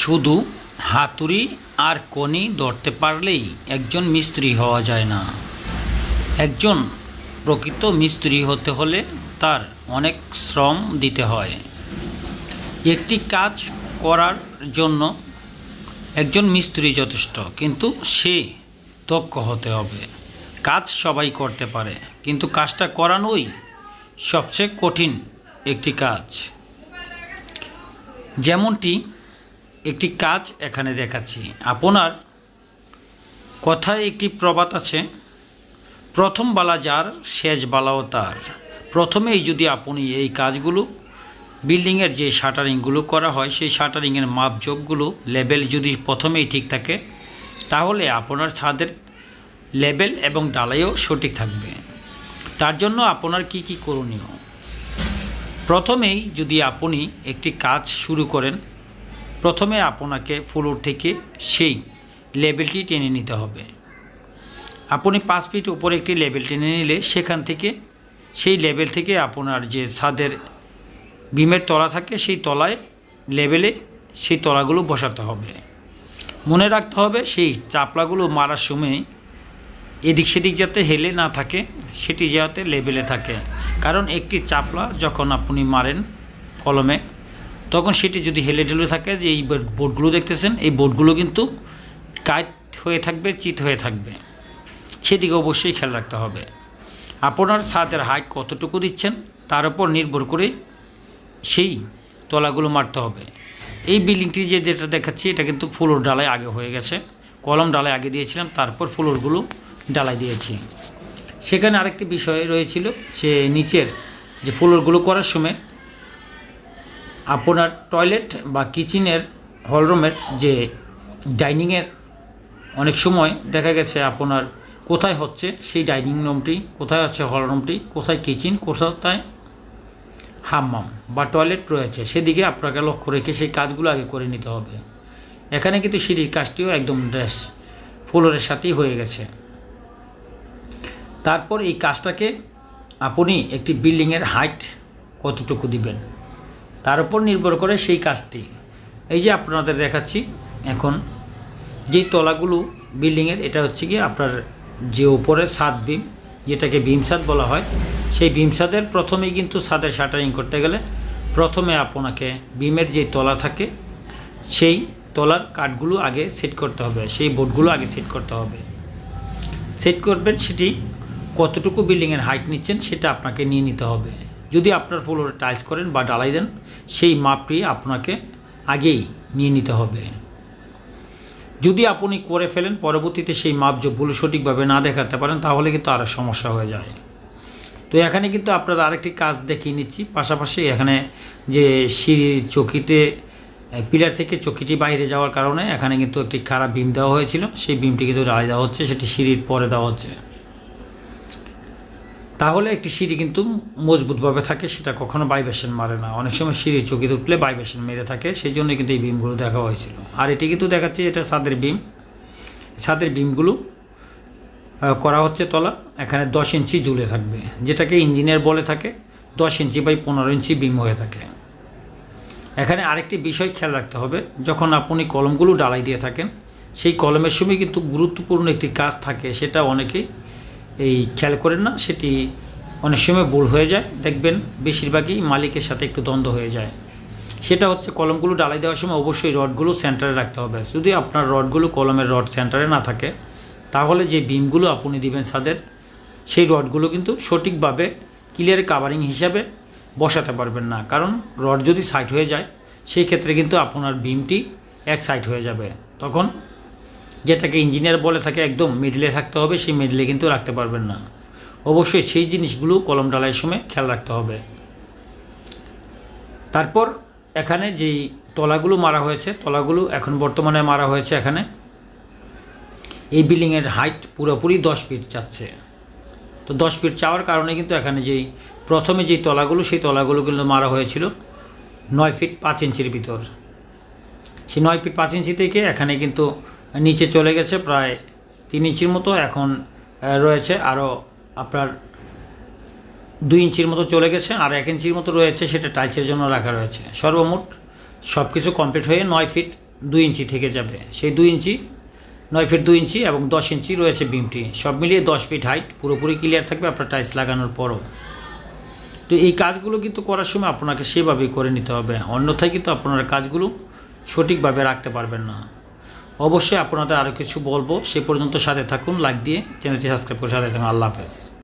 শুধু হাতুড়ি আর কনি ধরতে পারলেই একজন মিস্ত্রি হওয়া যায় না। একজন প্রকৃত মিস্ত্রি হতে হলে তার অনেক শ্রম দিতে হয়। একটি কাজ করার জন্য একজন মিস্ত্রি যথেষ্ট, কিন্তু সে দক্ষ হতে হবে। কাজ সবাই করতে পারে, কিন্তু কাজটা করানোই সবচেয়ে কঠিন একটি কাজ। যেমনটি একটি কাজ এখানে দেখাচ্ছি। আপনার কথায় একটি প্রবাদ আছে, প্রথম বালা যার, শেষ বালাও তার। প্রথমেই যদি আপনি এই কাজগুলো, বিল্ডিংয়ের যে শাটারিংগুলো করা হয়, সেই শাটারিংয়ের মাপজোকগুলো লেভেল যদি প্রথমেই ঠিক থাকে, তাহলে আপনার ছাদের লেভেল এবং ডালাইও সঠিক থাকবে। তার জন্য আপনার কি কি করণীয়? প্রথমেই যদি আপনি একটি কাজ শুরু করেন প্রথমে আপনাকে ফ্লোর থেকে সেই লেভেলটি টেনে নিতে হবে। আপনি পাঁচ ফিট উপরে একটি লেভেল টেনে নিলে সেখান থেকে সেই লেভেল থেকে আপনার যে ছাদের বিমের তলা থাকে সেই তলায় লেভেলে সেই তলাগুলো বসাতে হবে। মনে রাখতে হবে সেই চাপলাগুলো মারার সময় এদিক সেদিক যাতে হেলে না থাকে, সেটি যাতে লেভেলে থাকে। কারণ একটি চাপলা যখন আপনি মারেন কলমে তখন সেটি যদি হেলে ঢেলে থাকে যে এই বোর্ড- বোর্ডগুলো দেখতেছেন, এই বোর্ডগুলো কিন্তু কাইট হয়ে থাকবে, চিত হয়ে থাকবে। সেদিকে অবশ্যই খেয়াল রাখতে হবে। আপনার ছাদের হাইট কতটুকু দিচ্ছেন, তার উপর নির্ভর করে সেই তলাগুলো মারতে হবে। এই বিল্ডিংটি যে যেটা দেখাচ্ছি, এটা কিন্তু ফ্লোর ডালাই আগে হয়ে গেছে। কলম ডালাই আগে দিয়েছিলাম, তারপর ফ্লোরগুলো ডালাই দিয়েছি। সেখানে আরেকটি বিষয় রয়েছিল সে নিচের যে ফ্লোরগুলো করার সময় আপনার টয়লেট বা কিচেনের হলরুমের যে ডাইনিংয়ের অনেক সময় দেখা গেছে আপনার কোথায় হচ্ছে, সেই ডাইনিং রুমটি কোথায় হচ্ছে হলরুমটি কোথায় কিচেন কোথায় হাম্মাম বা টয়লেট রয়েছে, সেদিকে আপনাকে লক্ষ্য রেখে সেই কাজগুলো আগে করে নিতে হবে। এখানে কিন্তু সিঁড়ির কাজটিও একদম ড্রেস ফ্লোরের সাথেই হয়ে গেছে। তারপর এই কাজটাকে আপনি একটি বিল্ডিংয়ের হাইট কতটুকু দিবেন? তার উপর নির্ভর করে সেই কাজটি। এই যে আপনাদের দেখাচ্ছি, এখন যেই তলাগুলো বিল্ডিংয়ের, এটা হচ্ছে কি আপনার যে উপরে ছাদ বিম যেটাকে বিম ছাদ বলা হয়, সেই বিম ছাদের প্রথমেই কিন্তু সাদের শাটারিং করতে গেলে প্রথমে আপনাকে বিমের যে তলা থাকে, সেই তলার কাঠগুলো আগে সেট করতে হবে, সেই বোর্ডগুলো আগে সেট করতে হবে। সেট করবেন, সেটি কতটুকু বিল্ডিংয়ের হাইট নিচ্ছেন, সেটা আপনাকে নিয়ে নিতে হবে। যদি আপনার ফ্লোরে টাইলস করেন বা ডালাই দেন, সেই মাপটি আপনাকে আগেই নিয়ে নিতে হবে। যদি আপনি করে ফেলেন, পরবর্তীতে সেই মাপ যোগগুলো সঠিকভাবে না দেখাতে পারেন, তাহলে কিন্তু আরও সমস্যা হয়ে যায়। তো এখানে কিন্তু আপনারা আরেকটি কাজ দেখিয়ে নিচ্ছি। পাশাপাশি এখানে যে সিঁড়ির চকিতে পিলার থেকে চকিটি বাইরে যাওয়ার কারণে এখানে কিন্তু একটি খারাপ বিম দেওয়া হয়েছিল। সেই বিমটি কিন্তু ডালাই দেওয়া হচ্ছে, সেটি সিঁড়ির পরে দেওয়া হচ্ছে। তাহলে একটি সিঁড়ি কিন্তু মজবুতভাবে থাকে, সেটা কখনো বাইবেশন মারে না। অনেক সময় সিঁড়ির চকিতে উঠলে বাইবেশন মেরে থাকে, সেই জন্য কিন্তু এই বিমগুলো দেখা হয়েছিল। আর এটি কিন্তু দেখাচ্ছে এটা ছাদের বিম। ছাদের বিমগুলো করা হচ্ছে তলা, এখানে দশ ইঞ্চি ঝুলে থাকবে, যেটাকে ইঞ্জিনিয়ার বলে থাকে, দশ ইঞ্চি বাই পনেরো ইঞ্চি বিম হয়ে থাকে। এখানে আরেকটি বিষয় খেয়াল রাখতে হবে, যখন আপনি কলমগুলো ডালাই দিয়ে থাকেন, সেই কলমের সময় কিন্তু গুরুত্বপূর্ণ একটি কাজ থাকে, সেটা অনেকেই এই খেয়াল করেন না, সেটি অনেক সময় ভুল হয়ে যায়। দেখবেন বেশিরভাগই মালিকের সাথে একটু দ্বন্দ্ব হয়ে যায়। সেটা হচ্ছে কলমগুলো ডালাই দেওয়ার সময় অবশ্যই রডগুলো সেন্টারে রাখতে হবে। যদি আপনার রডগুলো কলমের রড সেন্টারে না থাকে, তাহলে যে বিমগুলো আপনি দিবেন ছাদের, সেই রডগুলো কিন্তু সঠিকভাবে ক্লিয়ার কাভারিং হিসাবে বসাতে পারবেন না। কারণ রড যদি সাইড হয়ে যায়, সেই ক্ষেত্রে কিন্তু আপনার বিমটি এক সাইড হয়ে যাবে। তখন যেটাকে ইঞ্জিনিয়ার বলে থাকে একদম মিডলে থাকতে হবে, সেই মিডলে কিন্তু রাখতে পারবেন না। অবশ্যই সেই জিনিসগুলো কলম ডালাইয়ের সময় খেয়াল রাখতে হবে। তারপর এখানে যেই তলাগুলো মারা হয়েছে, তলাগুলো এখন বর্তমানে মারা হয়েছে এখানে। এই বিল্ডিংয়ের হাইট পুরোপুরি দশ ফিট যাচ্ছে তো দশ ফিট চাওয়ার কারণে কিন্তু এখানে যেই প্রথমে যেই তলাগুলো, সেই তলাগুলো কিন্তু মারা হয়েছিল নয় ফিট পাঁচ ইঞ্চির ভিতর। সেই নয় ফিট পাঁচ ইঞ্চি থেকে এখানে কিন্তু নিচে চলে গেছে প্রায় তিন ইঞ্চির মতো, এখন রয়েছে আরও আপনার দুই ইঞ্চির মতো চলে গেছে, আর এক ইঞ্চির মতো রয়েছে সেটা টাইলসের জন্য রাখা রয়েছে। সর্বমোট সব কিছু কমপ্লিট হয়ে নয় ফিট দুই ইঞ্চি থেকে যাবে। সেই দুই ইঞ্চি, নয় ফিট দুই ইঞ্চি এবং দশ ইঞ্চি রয়েছে বিমটি। সব মিলিয়ে দশ ফিট হাইট পুরোপুরি ক্লিয়ার থাকবে আপনার টাইলস লাগানোর পরও। তো এই কাজগুলো কিন্তু করার সময় আপনাকে সেভাবেই করে নিতে হবে। অন্যথায় কিন্তু আপনারা কাজগুলো সঠিকভাবে রাখতে পারবেন না। অবশ্যই আপনাদের আরও কিছু বলব। সে পর্যন্ত সাথে থাকুন লাইক দিয়ে চ্যানেলটি সাবস্ক্রাইব করে সাথে থাকুন। আল্লাহ হাফেজ।